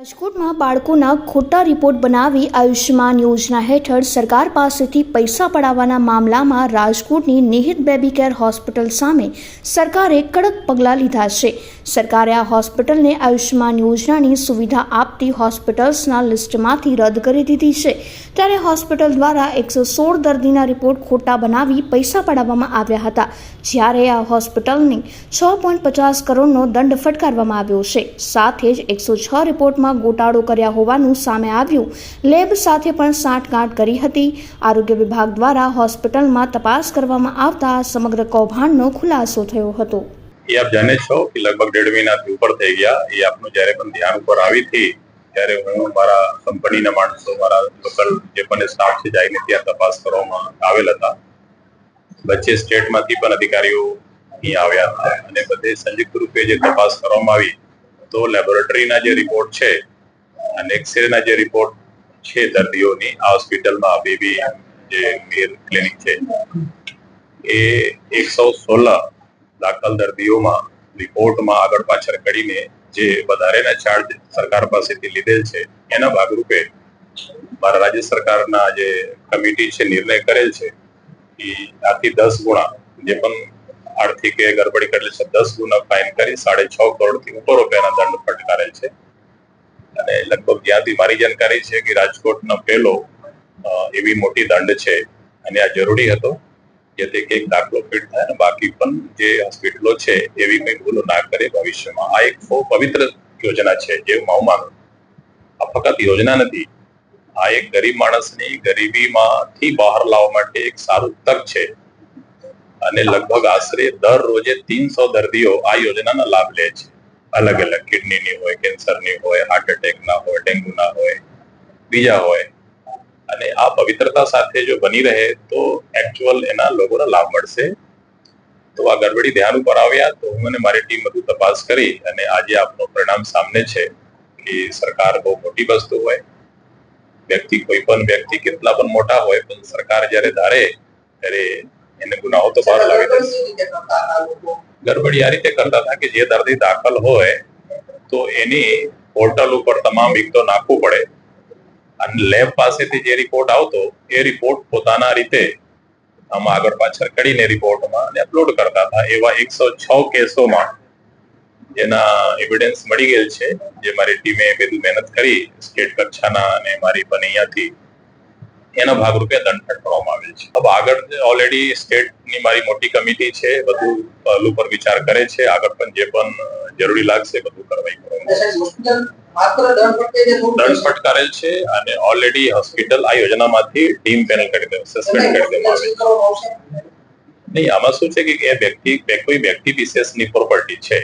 રાજકોટમાં બાળકોના ખોટા રિપોર્ટ બનાવી આયુષ્યમાન યોજના હેઠળ સરકાર પાસેથી પૈસા પડાવવાના મામલામાં રાજકોટની નિહિત બેબી કેર હોસ્પિટલ સામે સરકારે કડક પગલાં લીધા છે. સરકારે આ હોસ્પિટલને આયુષ્યમાન યોજનાની સુવિધા આપતી હોસ્પિટલ્સના લિસ્ટમાંથી રદ કરી દીધી છે. ત્યારે હોસ્પિટલ દ્વારા એકસો સોળ દર્દીના રિપોર્ટ ખોટા બનાવી પૈસા પડાવવામાં આવ્યા હતા, જ્યારે આ હોસ્પિટલને છ પોઈન્ટ પચાસ કરોડનો દંડ ફટકારવામાં આવ્યો છે. સાથે જ એકસો છ રિપોર્ટમાં ગોટાળો કર્યા હોવાનું સામે આવ્યું. લેબ સાથે પણ સાંઠગાંઠ કરી હતી. આરોગ્ય વિભાગ દ્વારા હોસ્પિટલમાં તપાસ કરવામાં આવતા સમગ્ર કૌભાંડનો ખુલાસો થયો હતો. એ આપ જાણે છો કે લગભગ દેઢ મહિનાથી ઉપર થઈ ગયા. એ આપનું જ્યારે પણ ધ્યાન ઉપર આવી હતી, ત્યારે હું મારા કંપનીના માણસો, મારા લોકલ જે પણ સ્ટાફ છે, જઈને ત્યાં તપાસ કરવામાં આવેલ હતા. વચ્ચે સ્ટેટમાંથી પણ અધિકારીઓ અહીં આવ્યા હતા અને બધે સંયુક્ત રૂપે જે તપાસ કરવામાં આવી તો લેબોરેટરીના જે રિપોર્ટ છે અને એક્સરેના જે રિપોર્ટ છે દર્દીઓની, આ હોસ્પિટલમાં બેબી જે મેર ક્લિનિક છે, એ એકસો સોળ દાખલ દર્દીઓમાં રિપોર્ટમાં આગળ પાછળ કરીને જે વધારેના ચાર્જ સરકાર પાસેથી લીધેલ છે, એના ભાગરૂપે મારા રાજ્ય સરકારના જે કમિટી છે, નિર્ણય કરેલ છે, એ આથી દસ ગુણા જે પણ આર્થિક એ ગડબડી કરેલ છે દસ ગુના ફાઇન કરી સાડે છ કરોડથી ઉપર રૂપિયાના દંડ ફટકારેલ છે. અને લગભગ જ્યાંથી મારી જાણકારી છે કે રાજકોટનો પહેલો એવી મોટી દંડ છે. અને આ જરૂરી હતો જેથી કંઈક દાખલો ફિટ થાય અને બાકી પણ જે હોસ્પિટલો છે, એવી કંઈ ભૂલો ના કરે ભવિષ્યમાં. આ એક બહુ પવિત્ર યોજના છે જે હું માનું. આ ફક્ત યોજના નથી. આ એક ગરીબ માણસની ગરીબીમાંથી બહાર લાવવા માટે એક સારું તક છે. અને લગભગ આશરે દર રોજે તીનસો દર્દીઓ આ યોજનાના લાભ લે છે. અલગ અલગ કિડનીની હોય, કેન્સરની હોય હાર્ટ એટેકના હોય, ડેન્ગ્યુના હોય, બીજા હોય. અને આ પવિત્રતા સાથે જો બની રહે તો એકચ્યુઅલ એના લોકોને લાભ મળશે. તો આ ગડબડી ધ્યાન ઉપર આવ્યા તો હું અને મારી ટીમ બધું તપાસ કરી અને આજે આપનું પરિણામ સામને છે કે સરકાર બહુ મોટી વસ્તુ હોય. વ્યક્તિ કોઈ પણ વ્યક્તિ કેટલા પણ મોટા હોય, પણ સરકાર જ્યારે ધારે ત્યારે એને ગુનાઓ તો બહાર લાવી દે. ગડબડી આ રીતે કરતા હતા કે જે દર્દી દાખલ હોય તો એની પોર્ટલ ઉપર તમામ વિગતો નાખવું પડે. અને લેબ પાસેથી જે રિપોર્ટ આવતો એ રિપોર્ટ પોતાના રીતે આમાં આગળ પાછળ કરીને રિપોર્ટમાં અને અપલોડ કરતા હતા. એવા એકસો છ કેસોમાં જેના એવિડન્સ મળી ગયેલ છે. જે મારી ટીમે બધું મહેનત કરી સ્ટેટ કક્ષાના અને મારી પણ અહીંયાથી એના ભાગરૂપે દંડ ફટકારવામાં આવેલ છે. હવે આગળ ઓલરેડી સ્ટેટની મારી મોટી કમિટી છે બધું પહેલું પર વિચાર કરે છે. આગળ પણ જે પણ જરૂરી લાગશે બધું કરવાઈ દંડ ફટકારેલ છે અને ઓલરેડી હોસ્પિટલ આ યોજનામાંથી ટીમ પેનલ કરી દેવા સસ્પેન્ડ કરી દેવામાં આવે. નહીં આમાં શું છે કે એ વ્યક્તિ કોઈ વ્યક્તિ વિશેષની પ્રોપર્ટી છે.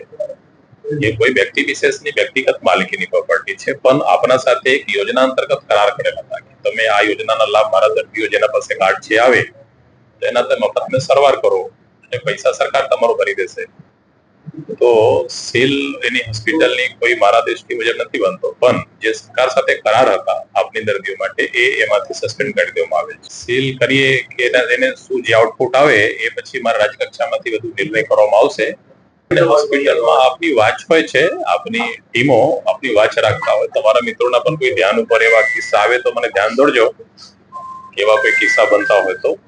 એ કોઈ વ્યક્તિ વિશેષની વ્યક્તિગત માલિકીની પ્રોપર્ટી છે પણ આપણા સાથે એક યોજના અંતર્ગત કરાર કરેલા હતા. તમે આ યોજનાના લાભ મારા દર્દીઓ જેના પાસે કાર્ડ છે આવે, તો એના તમે મફતને સારવાર કરો અને પૈસા સરકાર તમારો ભરી દેશે. તો સીલ એની હોસ્પિટલની કોઈ મારા દેશની મુજબ નથી બનતો, પણ જે સરકાર સાથે કરાર હતા આપની દર્દીઓ માટે, એ એમાંથી સસ્પેન્ડ કરી દેવામાં આવે છે. સીલ કરીએ કે એના એને શું જે આઉટપુટ આવે, એ પછી મારા રાજ્ય કક્ષામાંથી વધુ નિર્ણય કરવામાં આવશે. હોસ્પિટલમાં આપની વાચ હોય છે, આપની ટીમો આપની વાચ રાખતા હોય. તમારા મિત્રોના પણ કોઈ ધ્યાન ઉપર એવા કિસ્સા આવે તો મને ધ્યાન દોડજો એવા કોઈ કિસ્સા બનતા હોય તો.